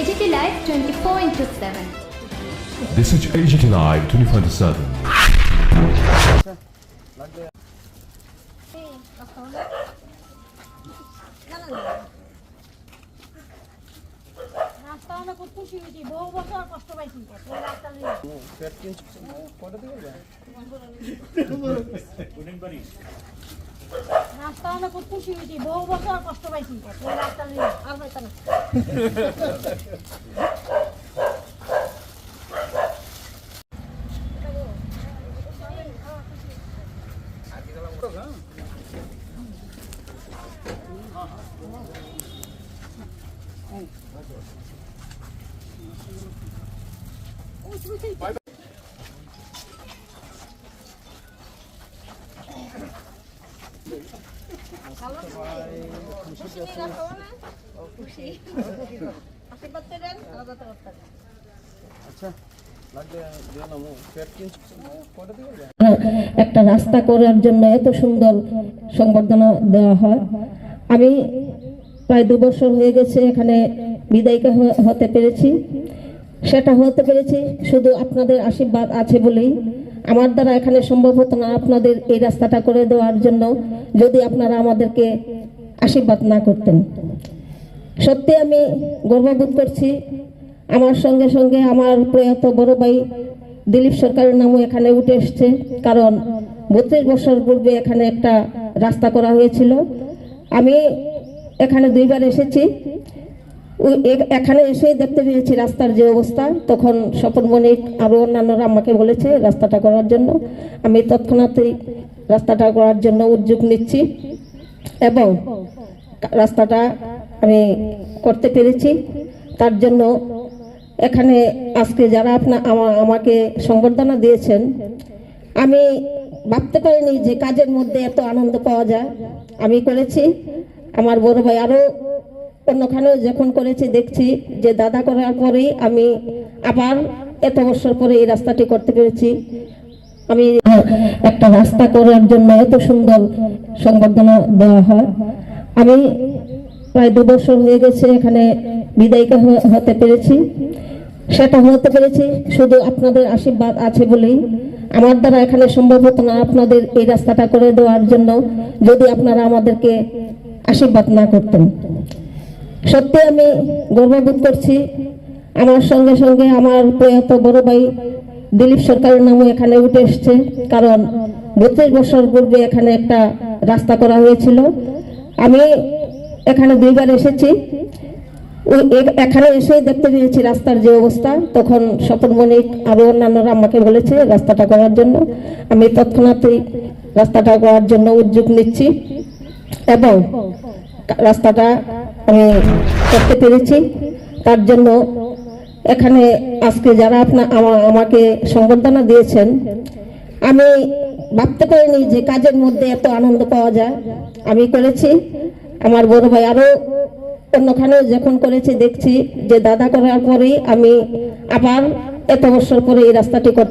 AGT Live 24 into 7. This is AGT Live 24 into 7. রাস্তা। রাস্তা অনেক খুশি হয়েছি বহু বছর কষ্ট পাইছি রাস্তা আর পাইতাম না। একটা রাস্তা করার জন্য এত সুন্দর সংবর্ধনা দেওয়া হয়। আমি প্রায় দু বছর হয়ে গেছে এখানে বিদায়িকা হতে পেরেছি। সেটা হতে পেরেছি, শুধু আপনাদের আশীর্বাদ আছে বলেই আমার দ্বারা এখানে সম্ভব হতো না আপনাদের এই রাস্তাটা করে দেওয়ার জন্য, যদি আপনারা আমাদেরকে আশীর্বাদ না করতেন। সত্যি আমি গর্ববোধ করছি। আমার সঙ্গে সঙ্গে আমার প্রয়াত বড় ভাই দিলীপ সরকারের নামও এখানে উঠে এসছে, কারণ বত্রিশ বছর পূর্বে এখানে একটা রাস্তা করা হয়েছিল। আমি এখানে দুইবার এসেছি। এখানে এসেই দেখতে পেয়েছি রাস্তার যে অবস্থা। তখন স্বপন আরও অন্যান্যরা আমাকে বলেছে রাস্তাটা করার জন্য। আমি তৎক্ষণাৎই রাস্তাটা করার জন্য উদ্যোগ নিচ্ছি এবং রাস্তাটা আমি করতে পেরেছি। তার জন্য এখানে আজকে যারা আপনার আমাকে সংবর্ধনা দিয়েছেন, আমি ভাবতে পারিনি যে কাজের মধ্যে এত আনন্দ পাওয়া যায়। আমি করেছি। আমার বড় ভাই আরও অন্যখানেও যখন করেছি, দেখছি যে দাদা করার পরেই আমি আবার এত বছর পরে এই রাস্তাটি করতে পেরেছি। আমি একটা রাস্তা করার জন্য এত সুন্দর সংবর্ধনা দেওয়া হয়। আমি প্রায় দু বছর হয়ে গেছে এখানে বিদায়িকা হতে পেরেছি। সেটা হতে পেরেছি, শুধু আপনাদের আশীর্বাদ আছে বলেই। আমার দ্বারা এখানে সম্ভব হতো না আপনাদের এই রাস্তাটা করে দেওয়ার জন্য, যদি আপনারা আমাদেরকে আশীর্বাদ না করতেন। সত্যি আমি গর্ববোধ করছি। আমার সঙ্গে সঙ্গে আমার প্রয়াত বড় ভাই দিলীপ সরকারের নামও এখানে উঠে এসছে। কারণ বত্রিশ বছর পূর্বে এখানে একটা রাস্তা করা হয়েছিল। আমি এখানে দুইবার এসেছি। এখানে এসেই দেখতে পেয়েছি রাস্তার যে অবস্থা। তখন স্বপন আরও অন্যান্যরা আমাকে বলেছে রাস্তাটা করার জন্য। আমি তৎক্ষণাৎই রাস্তাটা করার জন্য উদ্যোগ নিচ্ছি। এবং রাস্তাটা আমি করতে পেরেছি। তার জন্য এখানে আজকে যারা আপনার আমাকে সংবর্ধনা দিয়েছেন, আমি ভাবতে পারিনি যে কাজের মধ্যে এত আনন্দ পাওয়া যায়। আমি করেছি। আমার বড় ভাই আরও অন্যখানেও যখন করেছি, দেখছি যে দাদা করার পরেই আমি আবার এত বছর পরে এই রাস্তাটি করতে